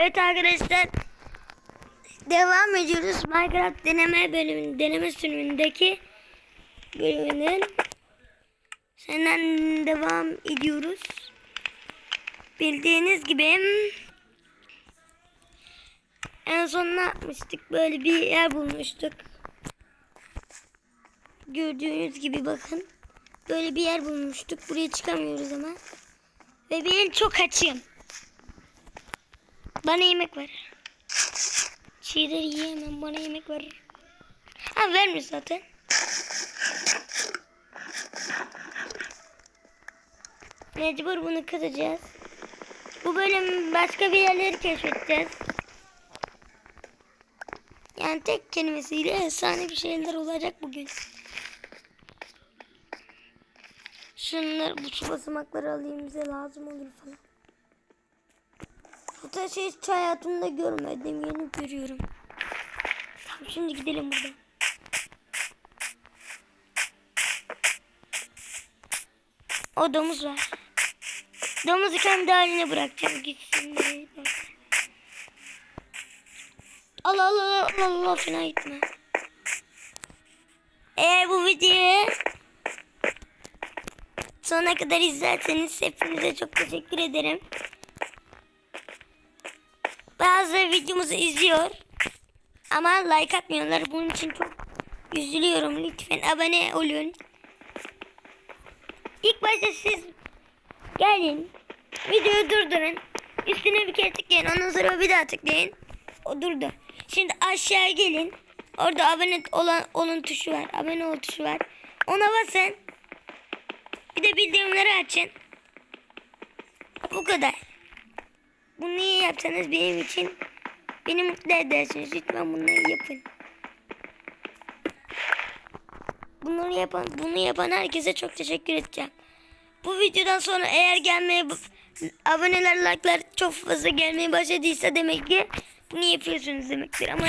Evet arkadaşlar devam ediyoruz. Minecraft deneme bölümünün deneme sürümündeki bölümünün senden devam ediyoruz. Bildiğiniz gibi en son ne yapmıştık? Böyle bir yer bulmuştuk. Gördüğünüz gibi bakın. Böyle bir yer bulmuştuk. Buraya çıkamıyoruz ama. Ve ben çok açım. Bana yemek ver. Çiğleri yiyemem. Bana yemek ver. Ha vermiş zaten. Mecbur bunu kıracağız. Bu bölüm başka bir yerleri keşfedeceğiz. Yani tek kelimesiyle efsane bir şeyler olacak bugün. Şunları bu basamakları alayım bize lazım olur falan. Bu tarz şey hiç hayatımda görmedim. Yeni görüyorum. Tamam şimdi gidelim buradan. O domuz var. Domuzu kendi haline bırakacağım. Gitsin. bak. Allah Allah Allah Allah fena gitme. Eğer bu videoyu sonuna kadar izlerseniz hepinize çok teşekkür ederim. Bazıları videomuzu izliyor ama like atmıyorlar. Bunun için çok üzülüyorum. Lütfen abone olun. İlk başta siz gelin. Videoyu durdurun. Üstüne bir kere tıklayın. Ondan sonra bir daha tıklayın. O durdu. Şimdi aşağı gelin. Orada abone olan olun tuşu var. Abone ol tuşu var. Ona basın. Bir de bildirimleri açın. Bu kadar. Bunu niye yapsanız benim için beni mutlu edersiniz. Lütfen bunları yapın. Bunları yapan, bunu yapan herkese çok teşekkür edeceğim. Bu videodan sonra eğer gelmeye aboneler, like'lar çok fazla gelmeye başladıysa demek ki bunu yapıyorsunuz demektir. Ama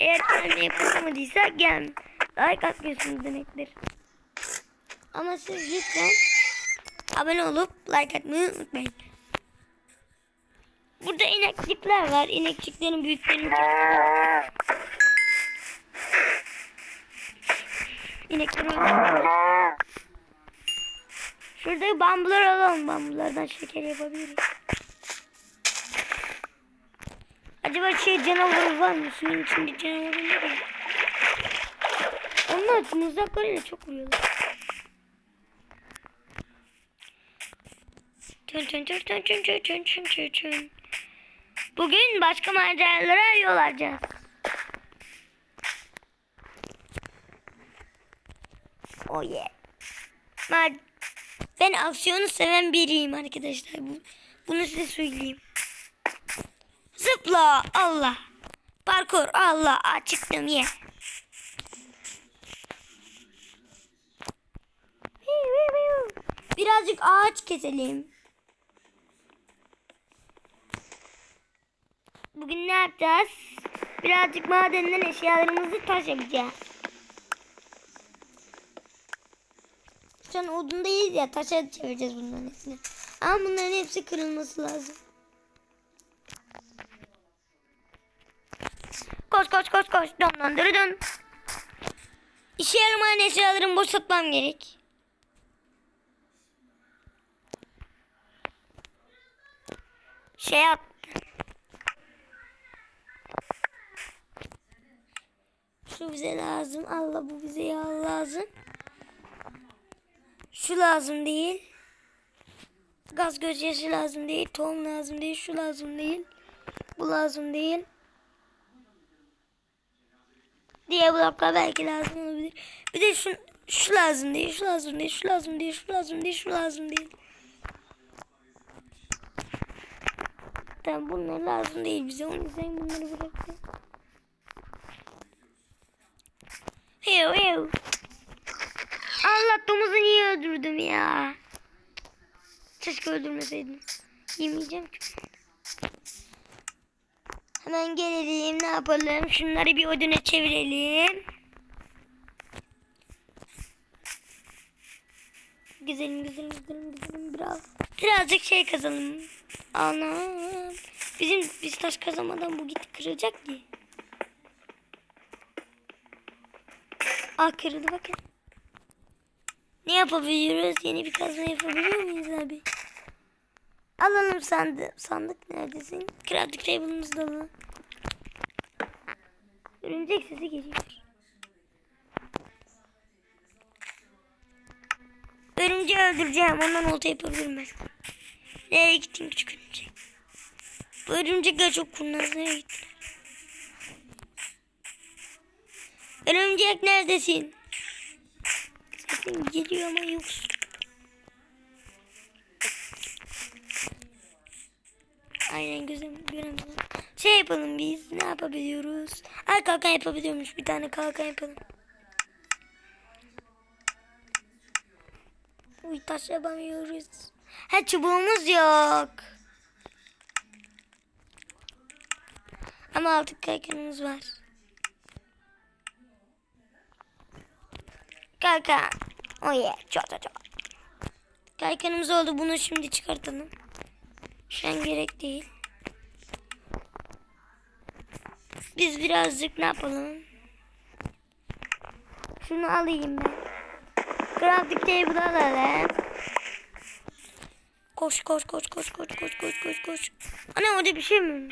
eğer gelmeye başlamadıysa gel like atmıyorsunuz demektir. Ama siz lütfen abone olup like atmayı unutmayın. Burada inekçikler var. İnekçiklerin büyüklerin İnekleri öldürdüm. Şurada bambular alalım. Bambulardan şeker yapabiliriz. Acaba şey canavarı var mı? Suyun içinde canavarı var mı? Onlar mızraklarıyla çok vuruyorlar. Tün tün tün tün tün tün tün tün tün. Bugün başka maceralara yol alacağız. Oh yeah. Ben aksiyonu seven biriyim arkadaşlar. Bu, bunu size söyleyeyim. Zıpla Allah. Parkur Allah. Çıktım ye. Birazcık ağaç keselim. Bugün ne yapacağız? Birazcık madenden eşyalarımızı taşıyacağız. Şu an odundayız ya taşa çevireceğiz bunların hepsini. Ama bunların hepsi kırılması lazım. Koş koş koş koş. Dön dön dön dön. İşe yaramayan eşyalarımı boşaltmam gerek. Şey yap. Şu bize lazım. Allah bu bize yağ lazım. Şu lazım değil. Gaz gözyaşı lazım değil. Tohum lazım değil. Şu lazım değil. Bu lazım değil. Diye bloklar belki lazım olabilir. Bir de şu, şu lazım değil. Şu lazım değil. Şu lazım değil. Şu lazım değil. Şu lazım değil. Tamam bunlar lazım değil bize. Onun yüzden bunları bırakacağım. Heyo heyo. Allah domuzu niye öldürdüm ya? Keşke öldürmeseydim. Yemeyeceğim ki. Hemen gelelim ne yapalım? Şunları bir oduna çevirelim. Güzelim güzelim güzelim güzelim biraz. Birazcık şey kazalım. Anam. Bizim biz taş kazamadan bu gitti kırılacak ki. Aa kırıldı bakın. Ne yapabiliyoruz? Yeni bir kazma yapabiliyor muyuz abi? Alalım sandık. Sandık neredesin? Crafting table'ımızı da alalım. Örümcek sesi geliyor. Örümceği öldüreceğim. Ondan olta yapabilirim ben. Nereye gittin küçük örümcek? Bu örümcekler çok kurnaz. Nereye Örümcek neredesin? Sesin geliyor ama yoksun. Aynen gözüm göremedim. Şey yapalım biz. Ne yapabiliyoruz? Ay kalkan yapabiliyormuş. Bir tane kalkan yapalım. Uy taş yapamıyoruz. Ha çubuğumuz yok. Ama artık kalkanımız var. Kalkan. Oh yeah. Çok çok. Kalkanımız oldu. Bunu şimdi çıkartalım. Şu gerek değil. Biz birazcık ne yapalım? Şunu alayım ben. Crafting table alalım. Koş koş koş koş koş koş koş koş koş. Ana orada bir şey mi?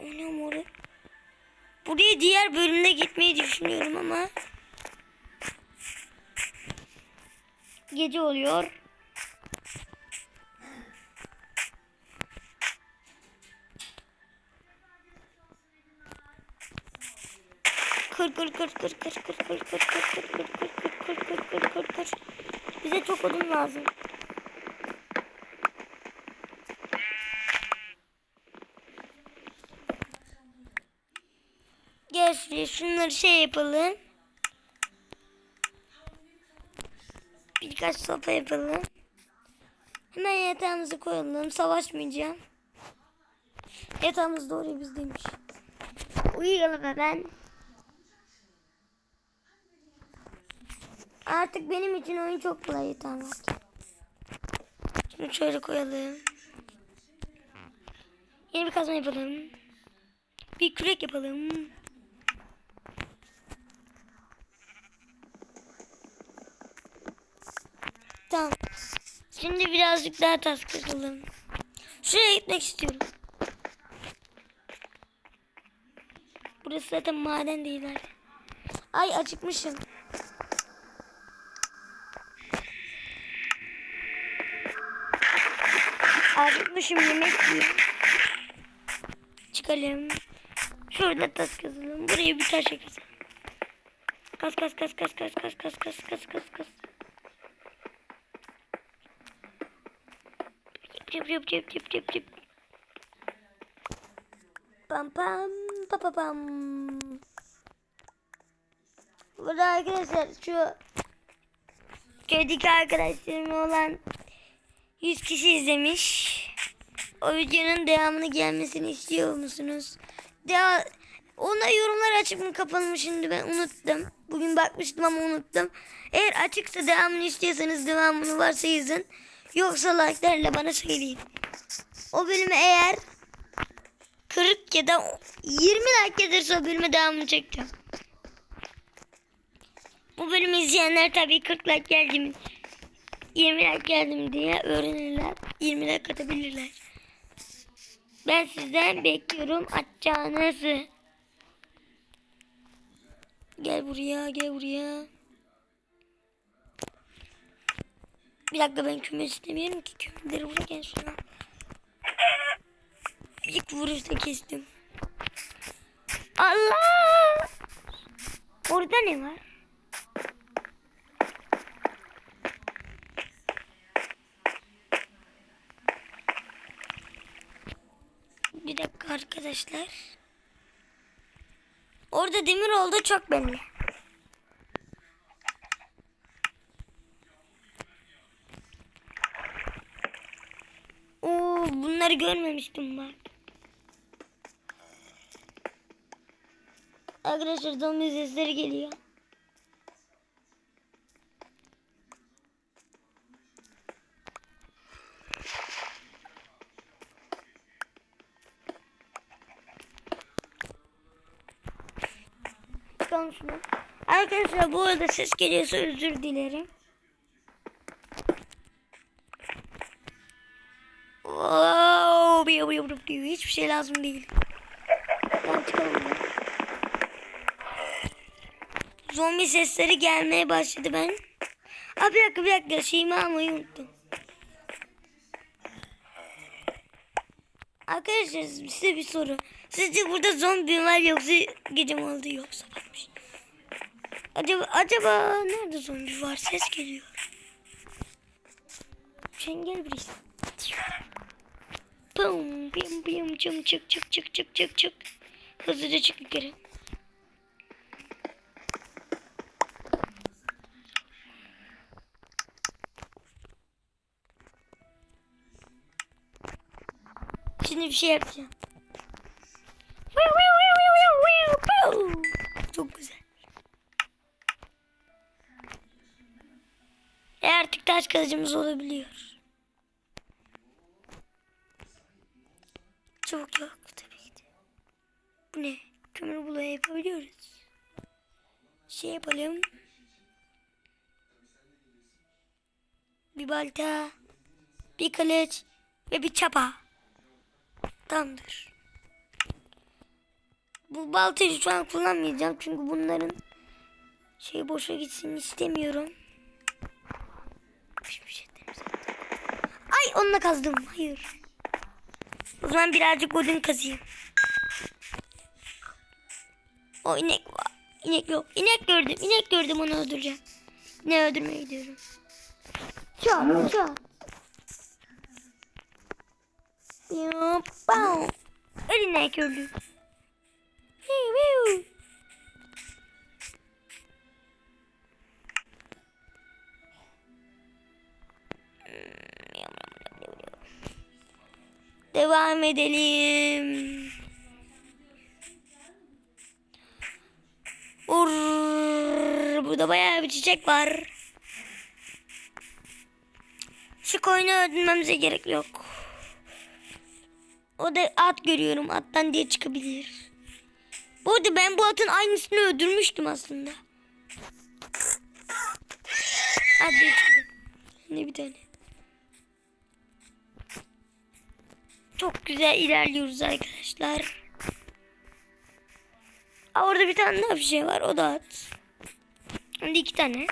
O ne moru? Buraya diğer bölümde gitmeyi düşünüyorum ama. Gece oluyor. Kır kır kır kır kır kır kır kır kır kır kır kır kır kır kır kır kır Bize çok odun lazım. Şuraya şunları şey yapalım. Birkaç sopa yapalım. Hemen yatağımızı koyalım. Savaşmayacağım. Yatağımız doğru bizdeymiş. Uyuyalım hemen. Artık benim için oyun çok kolay yatağım var. Şunu şöyle koyalım. Yeni bir kazma yapalım. Bir kürek yapalım. Tamam. Şimdi birazcık daha tas kıralım. Şuraya gitmek istiyorum. Burası zaten maden değil artık. Ay acıkmışım. Acıkmışım yemek yiyeyim. Çıkalım. Şurada tas kazalım. Buraya bir taş kazalım. Kas kas kas kas kas kas kas kas kas kas kas. Cip cip cip cip cip cip. Pam pam pa pa pam. Burada arkadaşlar şu köydeki arkadaşlarım olan 100 kişi izlemiş. O videonun devamını gelmesini istiyor musunuz? Devam ona yorumlar açık mı kapalı mı şimdi ben unuttum. Bugün bakmıştım ama unuttum. Eğer açıksa devamını istiyorsanız devamını varsa yazın. Yoksa like'larla bana söyleyin. O bölümü eğer 40 ya da 20 like gelirse o bölüme devamını çekeceğim. Bu bölümü izleyenler tabii 40 like geldi mi 20 like geldim diye öğrenirler. 20 like atabilirler. Ben sizden bekliyorum atacağınızı. Gel buraya gel buraya. Bir dakika ben küme istemiyorum ki kümeleri vururken şuna. İlk vuruşta kestim. Allah! Orada ne var? Bir dakika arkadaşlar. Orada demir oldu çok belli. Of bunları görmemiştim bak. Arkadaşlar zombi sesleri geliyor. Çıkalım. Arkadaşlar bu arada ses geliyorsa özür dilerim. Biyo, biyo, biyo. hiçbir şey lazım değil. Ben. Zombi sesleri gelmeye başladı ben. Aa, bir dakika bir dakika şeyimi almayı unuttum. Arkadaşlar size bir soru. Sizce burada zombi var yoksa gece mi oldu yoksa varmış? Acaba acaba nerede zombi var? Ses geliyor. Sen gel birisi. Pum pim pim çım çık çık çık çık çık çık. Hızlıca çık yukarı. Şimdi bir şey yapacağım. Çok güzel. E artık taş kılıcımız olabiliyor. Çok yok tabii ki de. Bu ne? Kömür bulaya yapabiliyoruz. Şey yapalım. Bir balta, bir kılıç ve bir çapa. Tamamdır. Bu baltayı şu an kullanmayacağım çünkü bunların şey boşa gitsin istemiyorum. Şey. Ay onunla kazdım. Hayır. O zaman birazcık odun kazıyım. O inek var. İnek yok. İnek gördüm. İnek gördüm onu öldüreceğim. Ne öldürmeye gidiyorum. Çat çat. Yapam. Öl inek öldü. Hiu, hiu. Devam edelim. Ur, burada bayağı bir çiçek var. Şu koyunu öldürmemize gerek yok. O da at görüyorum. Attan diye çıkabilir. Bu arada ben bu atın aynısını öldürmüştüm aslında. Çıktı. Ne bir tane. Çok güzel ilerliyoruz arkadaşlar. Aa, orada bir tane daha bir şey var. O da at. Şimdi iki tane.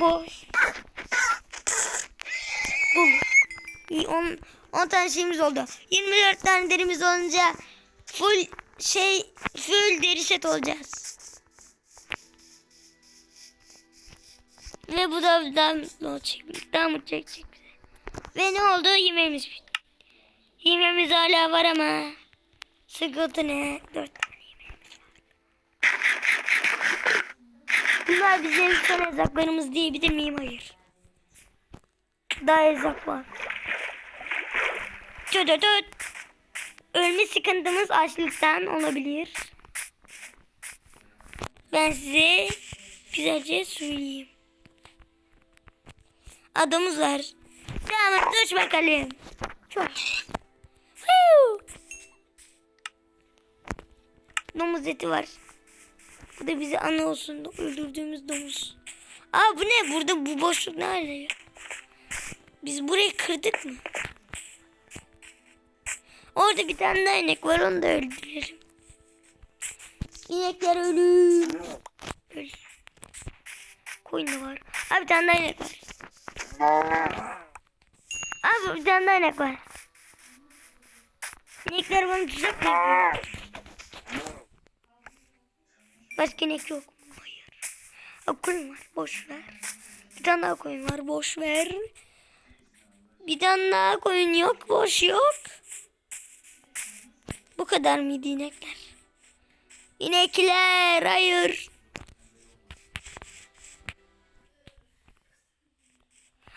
Boş. Bu. 10, 10 tane şeyimiz oldu. 24 tane derimiz olunca full şey full deri set olacağız. Ve bu da daha mutlu çekecek. Daha mutlu çekecek. Ve ne oldu? Yemeğimiz bitti. Yemeğimiz hala var ama sıkıntı ne? Dört tane yemeğimiz var. Bunlar bizim son erzaklarımız diyebilir miyim? Hayır. Daha erzak var. Çödödöt. Ölme sıkıntımız açlıktan olabilir. Ben size güzelce söyleyeyim. Adamız var. Tamam dur bakalım. Çok. Domuz eti var. Bu da bize ana olsun. Öldürdüğümüz domuz. Aa bu ne? Burada bu boşluk ne arıyor? Biz burayı kırdık mı? Orada bir tane daha inek var onu da öldürelim. İnekler ölüm. Öl. Koyun da var. Abi bir tane daha inek var. Abi bir tane daha inek var. İnekler bana tuzak mı yapıyor? Başka inek yok? Hayır. Aa, koyun var. Boş ver. Bir tane daha koyun var. Boş ver. Bir tane daha koyun yok. Boş yok. Bu kadar mıydı inekler? İnekler hayır.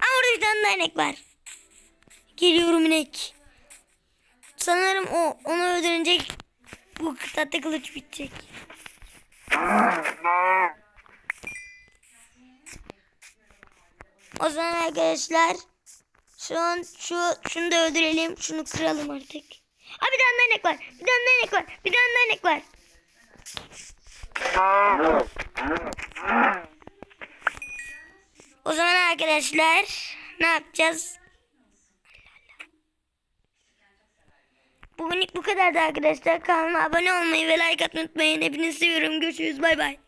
Aa, orada bir tane daha inek var. Geliyorum inek. Sanırım o onu öldürecek. Bu tatlı kılıç bitecek. O zaman arkadaşlar şu an şu şunu da öldürelim. Şunu kıralım artık. Aa bir tane inek var. Bir tane inek var. Bir tane inek var. O zaman arkadaşlar ne yapacağız? Bugünlük bu kadardı arkadaşlar. Kanalıma abone olmayı ve like atmayı unutmayın. Hepinizi seviyorum. Görüşürüz. Bay bay.